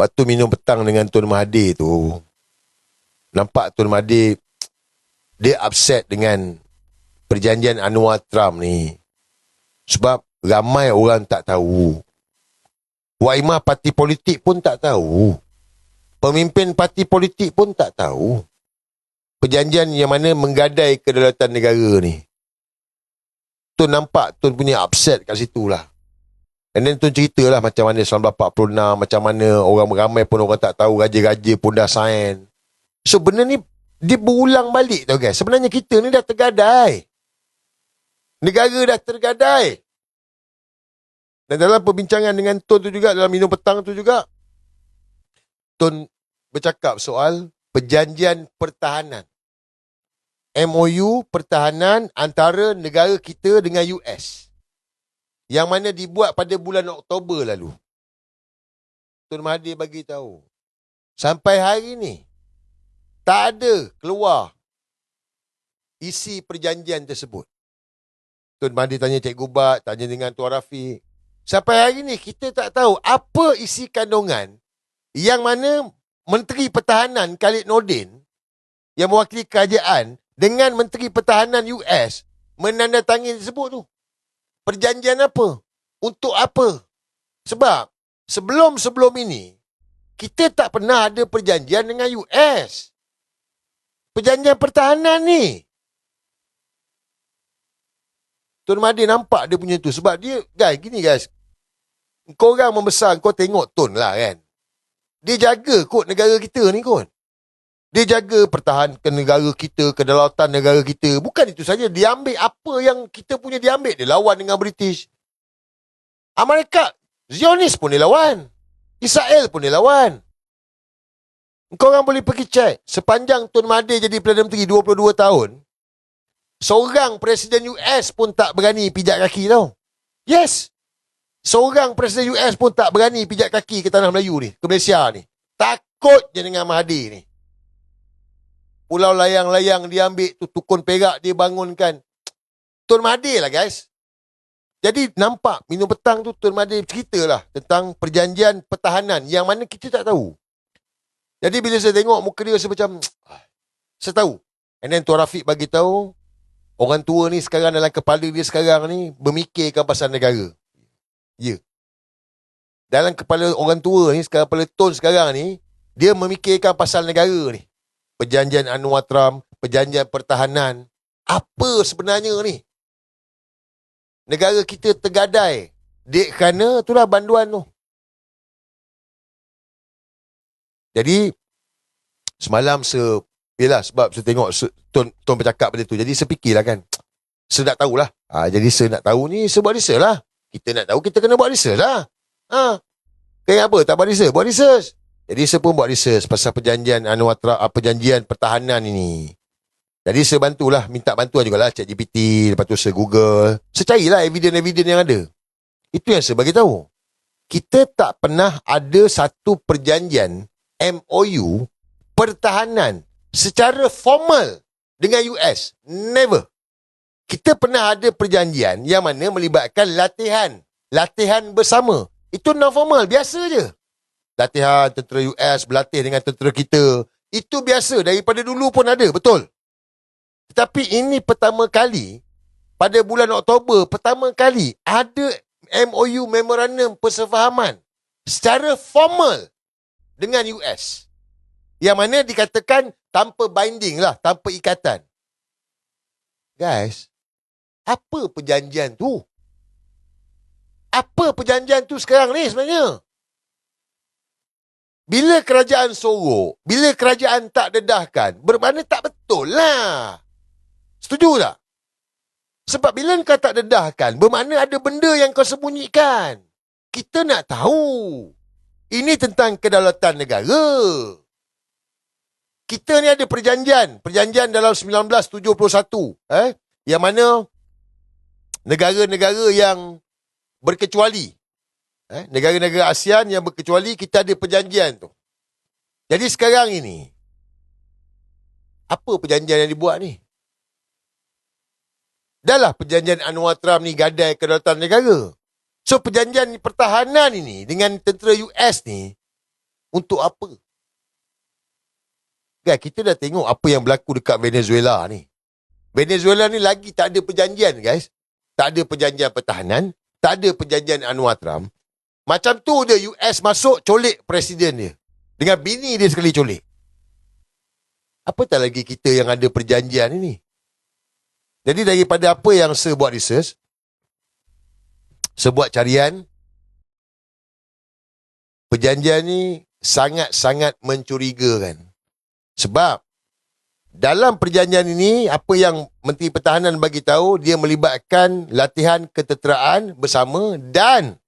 waktu minum petang dengan Tun Mahathir tu, nampak Tun Mahathir dia upset dengan perjanjian Anwar Trump ni. Sebab ramai orang tak tahu. Waimah parti politik pun tak tahu. Pemimpin parti politik pun tak tahu. Perjanjian yang mana menggadai kedaulatan negara ni. Tu nampak tu punya upset kat situ lah. And then tu ceritalah macam mana 1946, macam mana orang ramai pun orang tak tahu, raja-raja pun dah sign. So benda ni dia berulang balik tau guys. Sebenarnya kita ni dah tergadai. Negara dah tergadai. Dan dalam perbincangan dengan Tun tu juga, dalam minum petang tu juga, Tun bercakap soal perjanjian pertahanan. MOU pertahanan antara negara kita dengan US. Yang mana dibuat pada bulan Oktober lalu. Tun Mahathir bagi tahu. Sampai hari ni, tak ada keluar isi perjanjian tersebut. Tuan Mandi tanya Cik Gubat, tanya dengan Tuan Rafiq. Sampai hari ini kita tak tahu apa isi kandungan yang mana Menteri Pertahanan Khalid Nordin yang mewakili kerajaan dengan Menteri Pertahanan US menandatangani tersebut tu. Perjanjian apa? Untuk apa? Sebab sebelum-sebelum ini kita tak pernah ada perjanjian dengan US perjanjian pertahanan ni. Tuan Mahdi nampak dia punya tu. Sebab dia, guys, gini guys. Kau orang membesar, kau tengok Tun lah kan. Dia jaga kot negara kita ni kot. Dia jaga pertahankan negara kita, kedaulatan negara kita. Bukan itu saja, dia ambil apa yang kita punya dia ambil. Dia lawan dengan British. Amerika, Zionis pun dia lawan. Israel pun dia lawan. Kau orang boleh pergi cek. Sepanjang Tun Mahathir jadi Perdana Menteri 22 tahun, seorang Presiden US pun tak berani pijak kaki tau. Yes. Seorang Presiden US pun tak berani pijak kaki ke Tanah Melayu ni, ke Malaysia ni. Takut je dengan Mahathir ni. Pulau layang-layang dia ambil tu tukun perak dia bangunkan. Tun Mahathir lah guys. Jadi nampak minum petang tu Tun Mahathir ceritalah tentang perjanjian pertahanan yang mana kita tak tahu. Jadi bila saya tengok muka dia saya macam saya tahu. And then Tuan Rafiq bagi tahu orang tua ni sekarang dalam kepala dia sekarang ni memikirkan pasal negara. Ya. Yeah. Dalam kepala orang tua ni sekarang kepala Tun sekarang ni dia memikirkan pasal negara ni. Perjanjian Anwar Trump, perjanjian pertahanan. Apa sebenarnya ni? Negara kita tergadai. Dek kerana itulah banduan tu. Jadi semalam se yalah sebab saya tengok se, tuan tuan bercakap benda tu. Jadi saya fikirlah kan. Saya nak tahulah. Ha, jadi saya nak tahu ni saya buat research lah. Kita nak tahu kita kena buat research lah. Ha. Kayak apa? Tak buat research? Buat research. Jadi saya pun buat research pasal perjanjian Anuatra, ah, perjanjian pertahanan ini. Jadi saya bantulah, minta bantuan juga lah GPT, lepas tu saya Google. Saya carilah evidence-evidence yang ada. Itu yang saya bagi tahu. Kita tak pernah ada satu perjanjian MOU pertahanan secara formal dengan US. Never. Kita pernah ada perjanjian yang mana melibatkan latihan. Latihan bersama. Itu non-formal. Biasa je. Latihan tentera US berlatih dengan tentera kita. Itu biasa. Daripada dulu pun ada. Betul. Tetapi ini pertama kali, pada bulan Oktober, pertama kali ada MOU Memorandum Persefahaman secara formal dengan US. Yang mana dikatakan tanpa binding lah, tanpa ikatan. Guys, apa perjanjian tu? Apa perjanjian tu sekarang ni sebenarnya? Bila kerajaan sorok, bila kerajaan tak dedahkan, bermakna tak betul lah. Setuju tak? Sebab bila kau tak dedahkan, bermakna ada benda yang kau sembunyikan. Kita nak tahu. Ini tentang kedaulatan negara. Kita ni ada perjanjian. Perjanjian dalam 1971. Eh? Yang mana negara-negara yang berkecuali. Eh? Negara-negara ASEAN yang berkecuali, kita ada perjanjian tu. Jadi sekarang ini, apa perjanjian yang dibuat ni? Dahlah perjanjian Anwar Trump ni gadai kedaulatan negara. So perjanjian pertahanan ini dengan tentera US ni Untuk apa? Kan kita dah tengok apa yang berlaku dekat Venezuela ni. Venezuela ni lagi tak ada perjanjian guys. Tak ada perjanjian pertahanan. Tak ada perjanjian Anwar Trump. Macam tu dia US masuk colik presiden dia. Dengan bini dia sekali colik. Apa tak lagi kita yang ada perjanjian ini? Jadi daripada apa yang saya buat research, saya buat carian, perjanjian ni sangat-sangat mencurigakan. Sebab dalam perjanjian ini apa yang Menteri Pertahanan bagi tahu dia melibatkan latihan ketenteraan bersama dan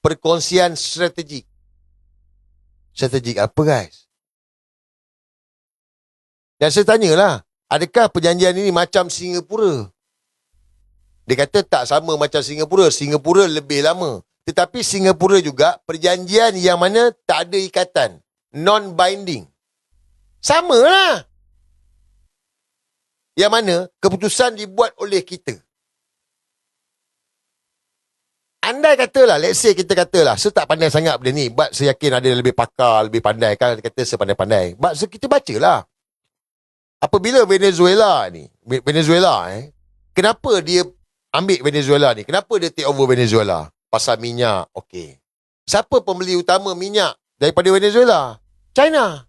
perkongsian strategik. Strategik apa guys? Dan saya tanyalah, adakah perjanjian ini macam Singapura? Dia kata tak sama macam Singapura. Singapura lebih lama. Tetapi Singapura juga perjanjian yang mana tak ada ikatan. Non-binding. Sama lah. Yang mana keputusan dibuat oleh kita. Andai katalah, let's say kita katalah, saya tak pandai sangat benda ni. But saya yakin ada lebih pakar, lebih pandai. Kan kata saya pandai-pandai. But so kita baca lah. Apabila Venezuela ni, Venezuela eh, kenapa dia ambil Venezuela ni? Kenapa dia take over Venezuela? Pasal minyak, okey. Siapa pembeli utama minyak daripada Venezuela? China.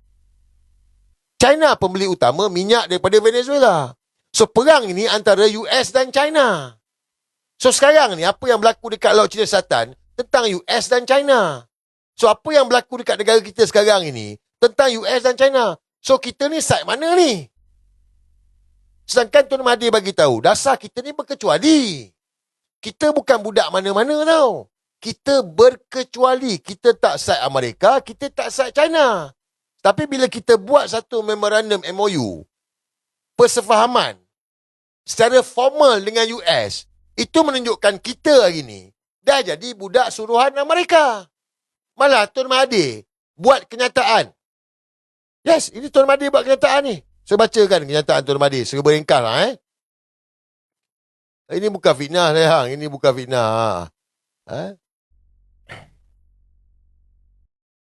China pembeli utama minyak daripada Venezuela. So perang ini antara US dan China. So sekarang ni apa yang berlaku dekat Laut Cina Selatan tentang US dan China. So apa yang berlaku dekat negara kita sekarang ini tentang US dan China. So kita ni side mana ni? Sedangkan Tuan Mahathir bagi tahu dasar kita ni berkecuali. Kita bukan budak mana-mana tau. Kita berkecuali. Kita tak side Amerika, kita tak side China. Tapi bila kita buat satu memorandum MOU, persefahaman secara formal dengan US, itu menunjukkan kita hari ni dah jadi budak suruhan Amerika. Malah Tuan Mahathir buat kenyataan. Yes, ini Tuan Mahathir buat kenyataan ni. Saya bacakan kenyataan Tuan Mahathir. Serba ringkas lah eh. Ini bukan fitnah saya hang. Ini bukan fitnah. Ha?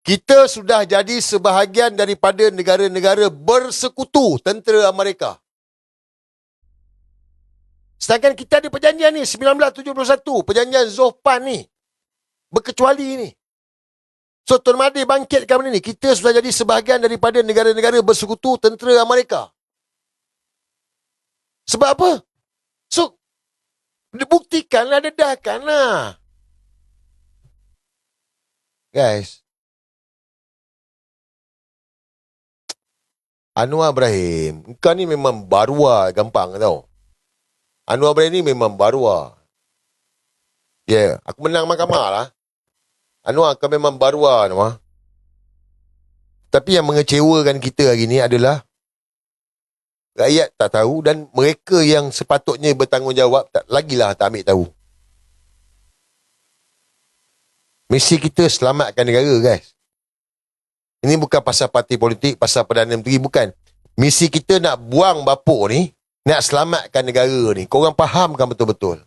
Kita sudah jadi sebahagian daripada negara-negara bersekutu tentera Amerika. Sedangkan kita ada perjanjian ni 1971, perjanjian Zohpan ni. Berkecuali ni. So Tuan Mahdi bangkitkan benda ni. Kita sudah jadi sebahagian daripada negara-negara bersekutu tentera Amerika. Sebab apa? So, dibuktikanlah, dedahkanlah. Guys, Anwar Ibrahim, kau ni memang barua gampang tau. Anwar Ibrahim ni memang barua. Ya, yeah, aku menang mahkamah lah. Anwar, kau memang barua Anwar. Tapi yang mengecewakan kita hari ni adalah rakyat tak tahu dan mereka yang sepatutnya bertanggungjawab tak lagilah tak ambil tahu. Misi kita selamatkan negara guys. Ini bukan pasal parti politik, pasal Perdana Menteri, bukan. Misi kita nak buang bapuk ni, nak selamatkan negara ni. Korang fahamkan betul-betul.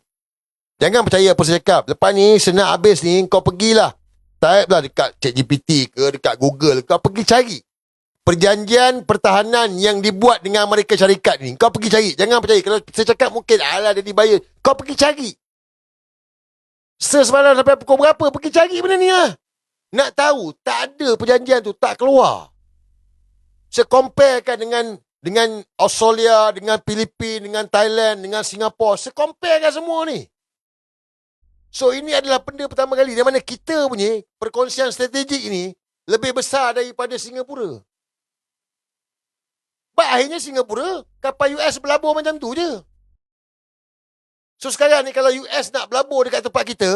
Jangan percaya apa saya cakap. Lepas ni, senang habis ni, kau pergilah. Type lah dekat ChatGPT ke, dekat Google. Kau pergi cari. Perjanjian pertahanan yang dibuat dengan Amerika Syarikat ni. Kau pergi cari. Jangan percaya. Kalau saya cakap mungkin, alah dia dibayar. Kau pergi cari. Sesemalam sampai pukul berapa, pergi cari benda ni lah. Nak tahu, tak ada perjanjian tu, tak keluar. Saya comparekan dengan dengan Australia, dengan Filipina, dengan Thailand, dengan Singapura. Saya comparekan semua ni. So ini adalah benda pertama kali di mana kita punya perkongsian strategik ini lebih besar daripada Singapura. Baik akhirnya Singapura, kapal US berlabur macam tu je. So sekarang ni kalau US nak berlabur dekat tempat kita,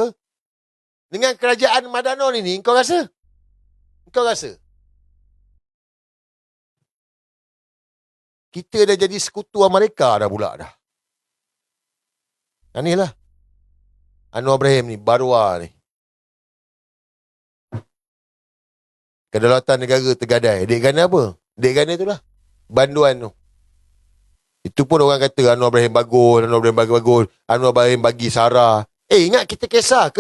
dengan kerajaan Madanon ini, kau rasa? Kau rasa? Kita dah jadi sekutu Amerika dah pula dah. Yang ni lah. Anwar Ibrahim ni, Barua ni. Kedaulatan negara tergadai. Dek gana apa? Dek gana tu lah. Banduan tu. Itu pun orang kata Anwar Ibrahim bagus, Anwar Ibrahim bagus-bagus, Anwar Ibrahim bagi Sarah. Eh ingat kita kisah ke